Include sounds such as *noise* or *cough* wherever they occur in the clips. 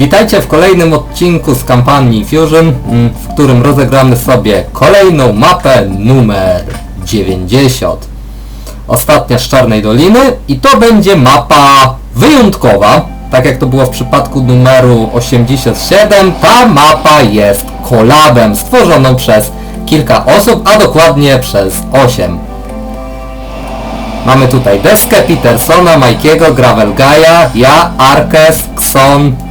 Witajcie w kolejnym odcinku z kampanii Fusion, mm, w którym rozegramy sobie kolejną mapę numer 90. Ostatnia z Czarnej Doliny i to będzie mapa wyjątkowa. Tak jak to było w przypadku numeru 87, ta mapa jest kolabem stworzoną przez kilka osób, a dokładnie przez 8. Mamy tutaj deskę Petersona, Majkiego, Gravel Gaia, ja, Arkes, Xon.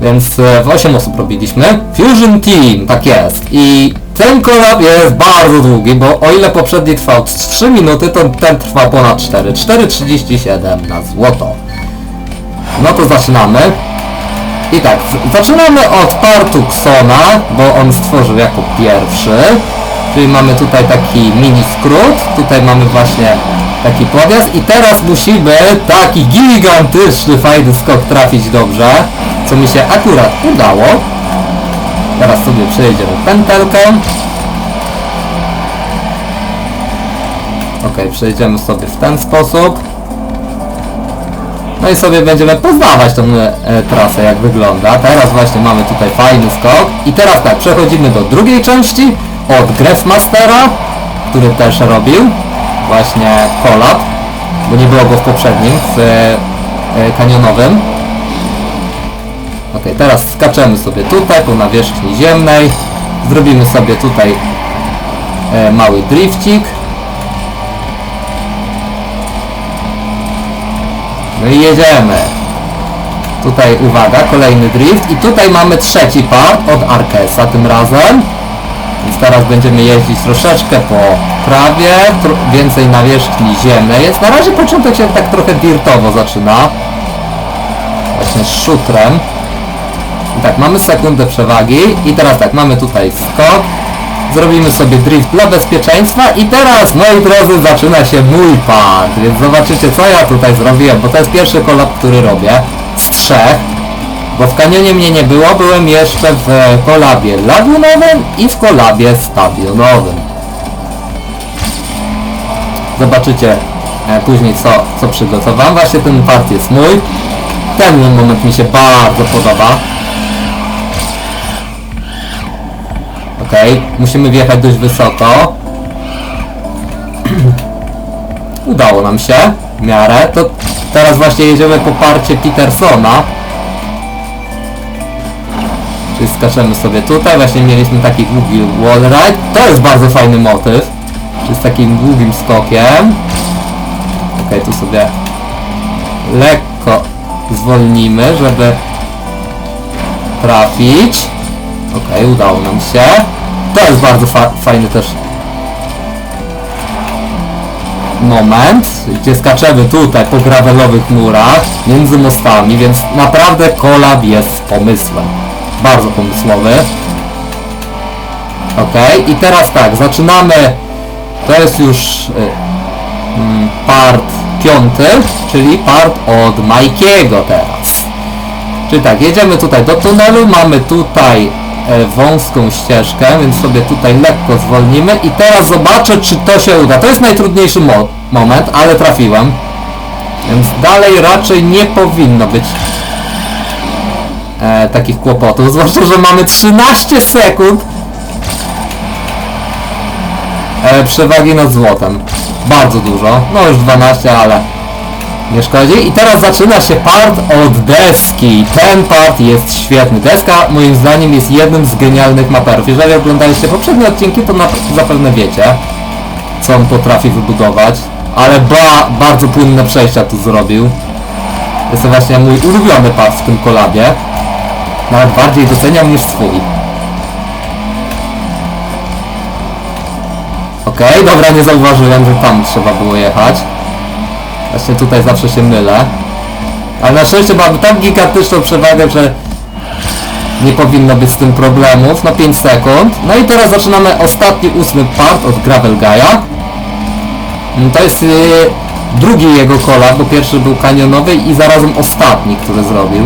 Więc e, w 8 osób robiliśmy. Fusion Team, tak jest. I ten kolab jest bardzo długi, bo o ile poprzedni trwał 3 minuty, to ten trwa ponad 4. 4,37 na złoto. No to zaczynamy. I tak, zaczynamy od partu Xona, bo on stworzył jako pierwszy. Czyli mamy tutaj taki mini skrót, tutaj mamy właśnie taki podjazd i teraz musimy taki gigantyczny fajny skok trafić dobrze, co mi się akurat udało. Teraz sobie przejedziemy pętelkę. Ok, przejdziemy sobie w ten sposób. No i sobie będziemy poznawać tą e, trasę, jak wygląda. Teraz właśnie mamy tutaj fajny skok. I teraz tak, przechodzimy do drugiej części od Grefmastera, który też robił właśnie kolab, bo nie było go w poprzednim, w e, kanionowym. Ok, teraz skaczemy sobie tutaj po nawierzchni ziemnej. Zrobimy sobie tutaj e, mały drifcik. No i jedziemy. Tutaj uwaga, kolejny drift i tutaj mamy trzeci part od Arkesa tym razem. Więc teraz będziemy jeździć troszeczkę po prawie, tro- więcej nawierzchni ziemnej jest. Na razie początek się tak trochę dirtowo zaczyna. Właśnie z szutrem. Tak, mamy sekundę przewagi i teraz tak, mamy tutaj skok. Zrobimy sobie drift dla bezpieczeństwa i teraz, moi drodzy, zaczyna się mój part, więc zobaczycie co ja tutaj zrobiłem, bo to jest pierwszy kolab, który robię z trzech, bo w kanionie mnie nie było, byłem jeszcze w kolabie lagunowym i w kolabie stadionowym. Zobaczycie e, później co, co przygotowałem, właśnie ten part jest mój, ten moment mi się bardzo podoba. Okej, musimy wjechać dość wysoko. *clears throat* Udało nam się, w miarę. To teraz właśnie jedziemy po parcie Petersona. Czyli skaczemy sobie tutaj, właśnie mieliśmy taki długi wall ride. To jest bardzo fajny motyw. Czyli z takim długim skokiem. Okej, tu sobie lekko zwolnimy, żeby trafić. Okej, udało nam się. To jest bardzo fa fajny też moment, gdzie skaczemy tutaj po gravelowych murach, między mostami, więc naprawdę kolab jest pomysłem. Bardzo pomysłowy. Okej, i teraz tak, zaczynamy, to jest już y, mm, part piąty, czyli part od Majkiego teraz. Czyli tak, jedziemy tutaj do tunelu, mamy tutaj wąską ścieżkę, więc sobie tutaj lekko zwolnimy i teraz zobaczę, czy to się uda. To jest najtrudniejszy mo moment, ale trafiłem. Więc dalej raczej nie powinno być e, takich kłopotów, zwłaszcza, że mamy 13 sekund e, przewagi nad złotem. Bardzo dużo, no już 12, ale nie szkodzi. I teraz zaczyna się part od deski. Ten part jest świetny. Deska moim zdaniem jest jednym z genialnych maperów. Jeżeli oglądaliście poprzednie odcinki, to zapewne wiecie, co on potrafi wybudować. Ale ba, bardzo płynne przejścia tu zrobił. Jest to właśnie mój ulubiony part w tym kolabie. Nawet bardziej doceniam niż swój. Okej, dobra, nie zauważyłem, że tam trzeba było jechać. Właśnie tutaj zawsze się mylę. Ale na szczęście mamy tak gigantyczną przewagę, że nie powinno być z tym problemów. No 5 sekund. No i teraz zaczynamy ostatni, ósmy part od Gravel Gaia. Mm, To jest yy, drugi jego kolab, bo pierwszy był kanionowy i zarazem ostatni, który zrobił.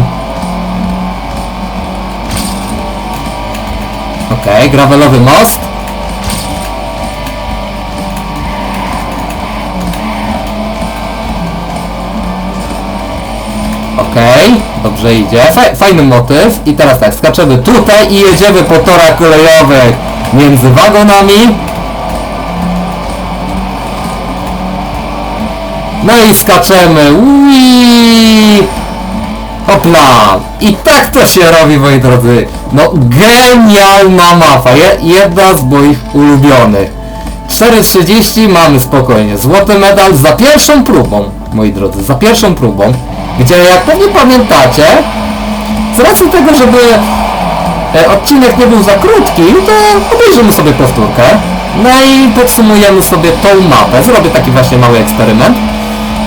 Okej, gravelowy most. Okej, dobrze idzie. Faj, fajny motyw. I teraz tak, skaczemy tutaj i jedziemy po torach kolejowych między wagonami. No i skaczemy. Ui! Hopla! I tak to się robi, moi drodzy. No, genialna mapa. Je, jedna z moich ulubionych. 4.30 mamy spokojnie. Złoty medal za pierwszą próbą, moi drodzy. Za pierwszą próbą. Gdzie, jak pewnie pamiętacie, z racji tego, żeby e, odcinek nie był za krótki, to obejrzymy sobie powtórkę. No i podsumujemy sobie tą mapę. Zrobię taki właśnie mały eksperyment.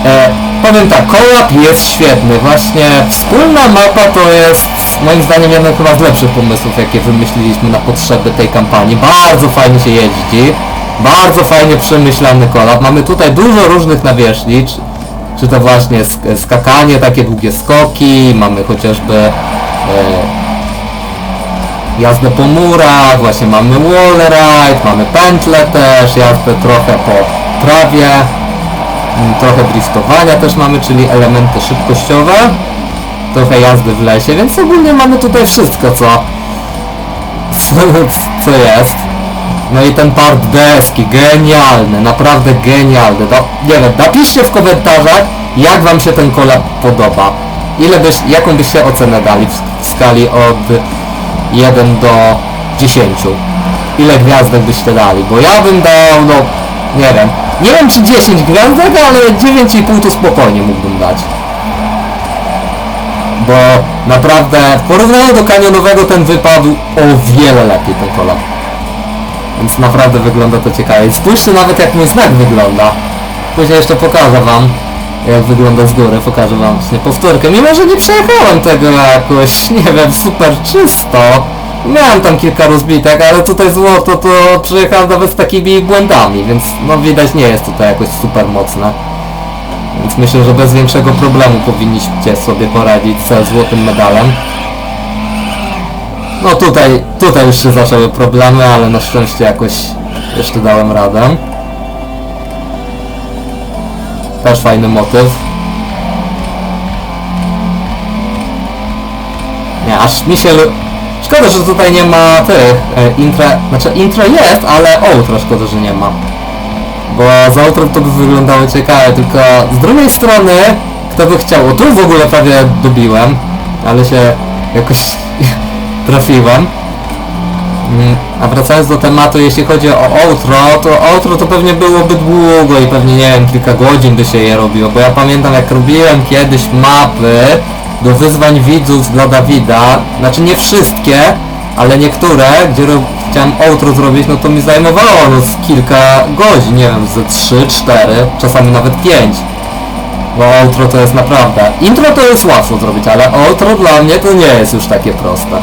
E, powiem tak, kołap jest świetny. Właśnie wspólna mapa to jest moim zdaniem jeden chyba z lepszych pomysłów, jakie wymyśliliśmy na potrzeby tej kampanii. Bardzo fajnie się jeździ. Bardzo fajnie przemyślany kołap. Mamy tutaj dużo różnych nawierzchni. Czy, to właśnie sk- skakanie, takie długie skoki, mamy chociażby e, jazdę po murach, właśnie mamy wallride, mamy pętle też, jazdę trochę po trawie, mm, trochę driftowania też mamy, czyli elementy szybkościowe, trochę jazdy w lesie, więc ogólnie mamy tutaj wszystko, co, co, *laughs* co jest. No i ten part deski, genialny, naprawdę genialny. No, nie wiem, napiszcie w komentarzach, jak wam się ten kolab podoba. Ile byś, jaką byście ocenę dali w, skali od 1 do 10? Ile gwiazdek byście dali? Bo ja bym dał, no, nie wiem. Nie wiem czy 10 gwiazdek, ale 9,5 to spokojnie mógłbym dać. Bo naprawdę w porównaniu do kanionowego ten wypadł o wiele lepiej ten kolab. Więc naprawdę wygląda to ciekawie. Spójrzcie nawet jak mój znak wygląda. Później jeszcze pokażę wam jak wygląda z góry, pokażę wam właśnie powtórkę. Mimo, że nie przejechałem tego jakoś, *laughs* nie wiem, super czysto. Miałem tam kilka rozbitek, ale tutaj złoto to przejechałem nawet z takimi błędami, więc no widać nie jest tutaj jakoś super mocne. Więc myślę, że bez większego problemu powinniście sobie poradzić ze złotym medalem. No tutaj, tutaj już się zaczęły problemy, ale na szczęście jakoś jeszcze dałem radę. Też fajny motyw. Nie, aż mi się... Szkoda, że tutaj nie ma tych e, intra... Znaczy intro jest, ale outro szkoda, że nie ma. Bo z outro to by wyglądało ciekawe, tylko z drugiej strony kto by chciał... O tu w ogóle prawie dobiłem, ale się jakoś *laughs* trafiłem. Mm, A wracając do tematu, jeśli chodzi o outro, to outro to pewnie byłoby długo i pewnie nie wiem, kilka godzin by się je robiło, bo ja pamiętam jak robiłem kiedyś mapy do wyzwań widzów dla Dawida, znaczy nie wszystkie, ale niektóre, gdzie chciałem outro zrobić, no to mi zajmowało no z kilka godzin, nie wiem, ze 3, 4, czasami nawet 5. Bo outro to jest naprawdę... Intro to jest łatwo zrobić, ale outro dla mnie to nie jest już takie proste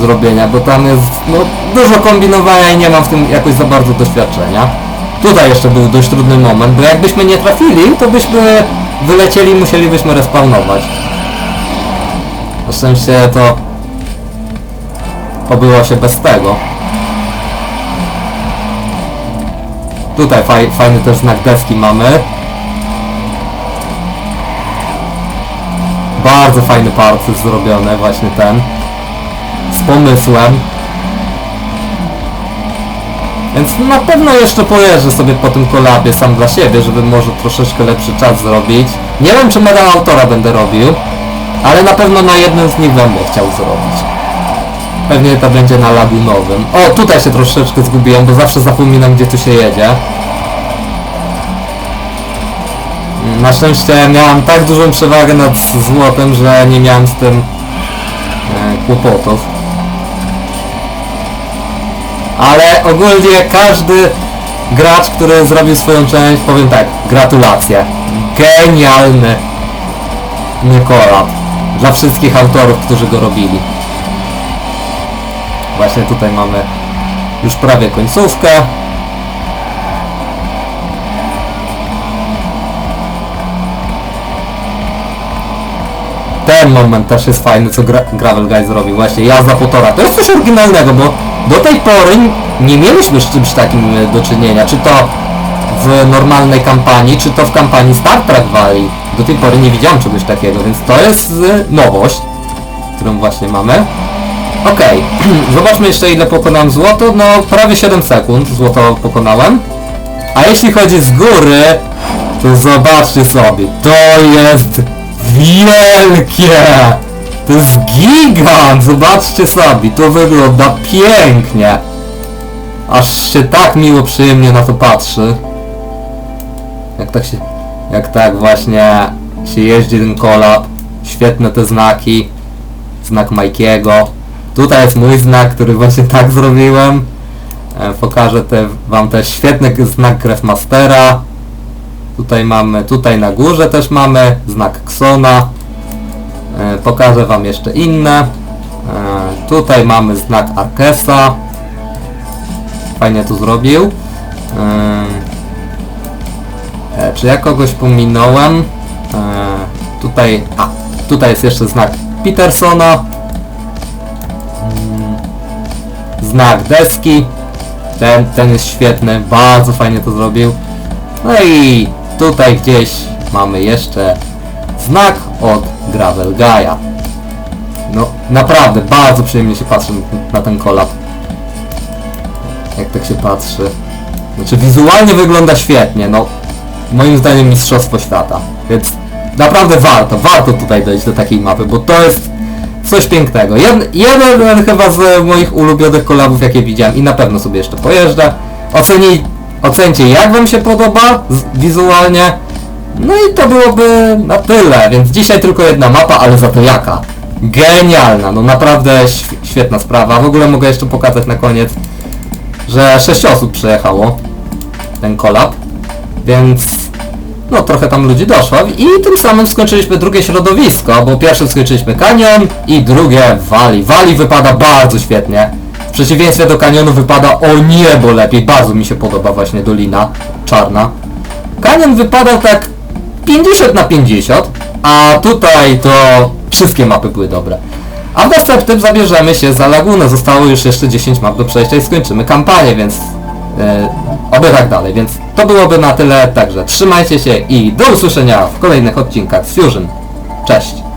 zrobienia, bo tam jest no, dużo kombinowania i nie mam w tym jakoś za bardzo doświadczenia. Tutaj jeszcze był dość trudny moment, bo jakbyśmy nie trafili, to byśmy wylecieli musielibyśmy respawnować. Na szczęście to obyło się bez tego. Tutaj faj, fajny też znak deski mamy. Bardzo fajny part jest zrobiony, właśnie ten pomysłem. Więc na pewno jeszcze pojeżdżę sobie po tym kolabie sam dla siebie, żeby może troszeczkę lepszy czas zrobić. Nie wiem czy medal autora będę robił, ale na pewno na jednym z nich będę chciał zrobić. Pewnie to będzie na lagunowym. O, tutaj się troszeczkę zgubiłem, bo zawsze zapominam gdzie tu się jedzie. Na szczęście miałem tak dużą przewagę nad złotem, że nie miałem z tym e, kłopotów. Ale ogólnie każdy gracz, który zrobił swoją część, powiem tak, gratulacje. Genialny kolab dla wszystkich autorów, którzy go robili. Właśnie tutaj mamy już prawie końcówkę. Ten moment też jest fajny, co gra Gravel Guy zrobił. Właśnie jazda po torach. To jest coś oryginalnego, bo do tej pory nie mieliśmy z czymś takim e, do czynienia. Czy to w normalnej kampanii, czy to w kampanii Star Trek Valley. Do tej pory nie widziałem czegoś takiego, więc to jest y, nowość, którą właśnie mamy. Okej, *clears throat* zobaczmy jeszcze ile pokonałem złoto, no prawie 7 sekund złoto pokonałem. A jeśli chodzi z góry, to zobaczcie sobie, to jest wielkie! To jest gigant! Zobaczcie sobie, to wygląda pięknie! Aż się tak miło, przyjemnie na to patrzy. Jak tak się... Jak tak właśnie się jeździ ten kolab. Świetne te znaki. Znak Majkiego. Tutaj jest mój znak, który właśnie tak zrobiłem. E, pokażę te, wam też świetny znak Grefmastera. Tutaj mamy, tutaj na górze też mamy znak Xona. E, pokażę wam jeszcze inne. E, tutaj mamy znak Arkesa. Fajnie to zrobił. E, czy ja kogoś pominąłem? Tutaj, a, tutaj jest jeszcze znak Petersona. Ym, znak deski. Ten, ten jest świetny, bardzo fajnie to zrobił. No i tutaj gdzieś mamy jeszcze znak od Gravel Gaia. No naprawdę, bardzo przyjemnie się patrzy na, na ten kolab jak tak się patrzy. Znaczy wizualnie wygląda świetnie, no moim zdaniem mistrzostwo świata. Więc naprawdę warto, warto tutaj dojść do takiej mapy, bo to jest coś pięknego. Jed, jeden chyba z moich ulubionych kolabów jakie widziałem i na pewno sobie jeszcze pojeżdżę. Oceni, ocencie jak wam się podoba wizualnie. No i to byłoby na tyle, więc dzisiaj tylko jedna mapa, ale za to jaka? Genialna, no naprawdę św- świetna sprawa. W ogóle mogę jeszcze pokazać na koniec że 6 osób przejechał ten kolab, więc no trochę tam ludzi doszło i tym samym skończyliśmy drugie środowisko, bo pierwsze skończyliśmy kanion i drugie wali. Wali wypada bardzo świetnie. W przeciwieństwie do kanionu wypada o niebo lepiej, bardzo mi się podoba właśnie dolina czarna. Kanion wypadał tak 50 na 50, a tutaj to wszystkie mapy były dobre. A w następnym zabierzemy się za lagunę. Zostało już jeszcze 10 map do przejścia i skończymy kampanię, więc e, oby tak dalej. Więc to byłoby na tyle, także trzymajcie się i do usłyszenia w kolejnych odcinkach z Fusion. Cześć!